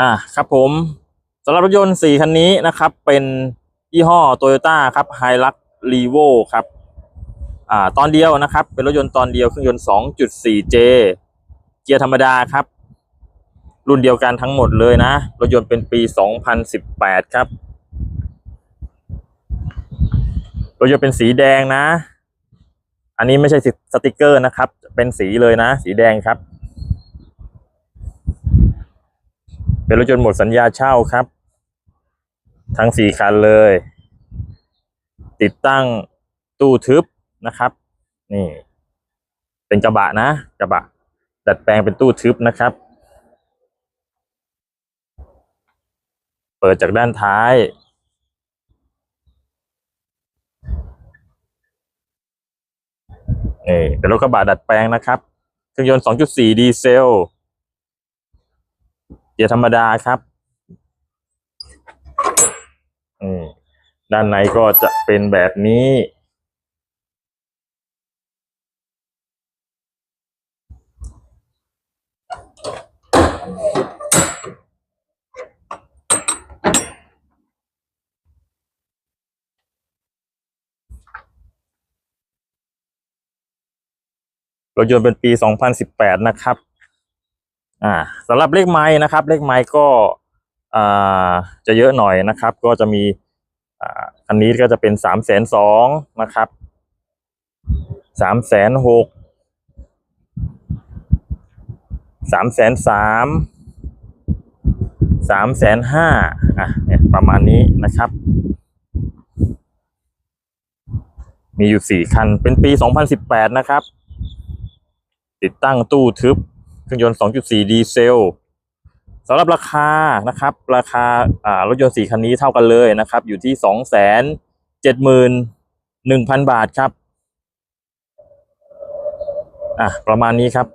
อ่าครับผมสำหรับรถยนต์สี่คันนี้นะครับ เป็นยี่ห้อโตโยต้าครับไฮลักรีโวครับอ่าตอนเดียวนะครับ เป็นรถยนต์ตอนเดียวเครื่องยนต์ 2.4J เกียร์ธรรมดาครับ รุ่นเดียวกันทั้งหมดเลยนะ รถยนต์เป็นปี 2018 ครับ รถยนต์เป็นสีแดงนะ อันนี้ไม่ใช่สติกเกอร์นะครับ เป็นสีเลยนะ สีแดงครับ เป็นรถยนต์หมดสัญญาเช่าครับ ทั้งสี่คันเลย ติดตั้งตู้ทึบนะครับ นี่ เป็นกระบะนะกระบะ ดัดแปลงเป็นตู้ทึบนะครับ เปิดจากด้านท้ายนี่เป็นรถกระบะดัดแปลงนะครับ เครื่องยนต์ 2.4 ดีเซล เกียร์ธรรมดาครับอืมด้านในก็จะเป็นแบบนี้ รถยนต์เป็นปี 2018 นะครับ อ่าสำหรับเลขไม้นะครับ เลขไม้ก็อ่าจะเยอะหน่อยนะครับ ก็จะมีอ่าคันนี้ก็จะเป็นสามแสนสองนะครับสามแสนหกสามแสนสามสามแสนห้าอะเนี่ยประมาณนี้นะครับ มีอยู่สี่คัน เป็นปี2018นะครับ ติดตั้งตู้ทึบ เครื่องยนต์ 2.4 ดีเซลสำหรับราคานะครับ ราคาอ่ารถยนต์สี่คันนี้เท่ากันเลยนะครับ อยู่ที่ 271,000 บาทครับ อะประมาณนี้ครับ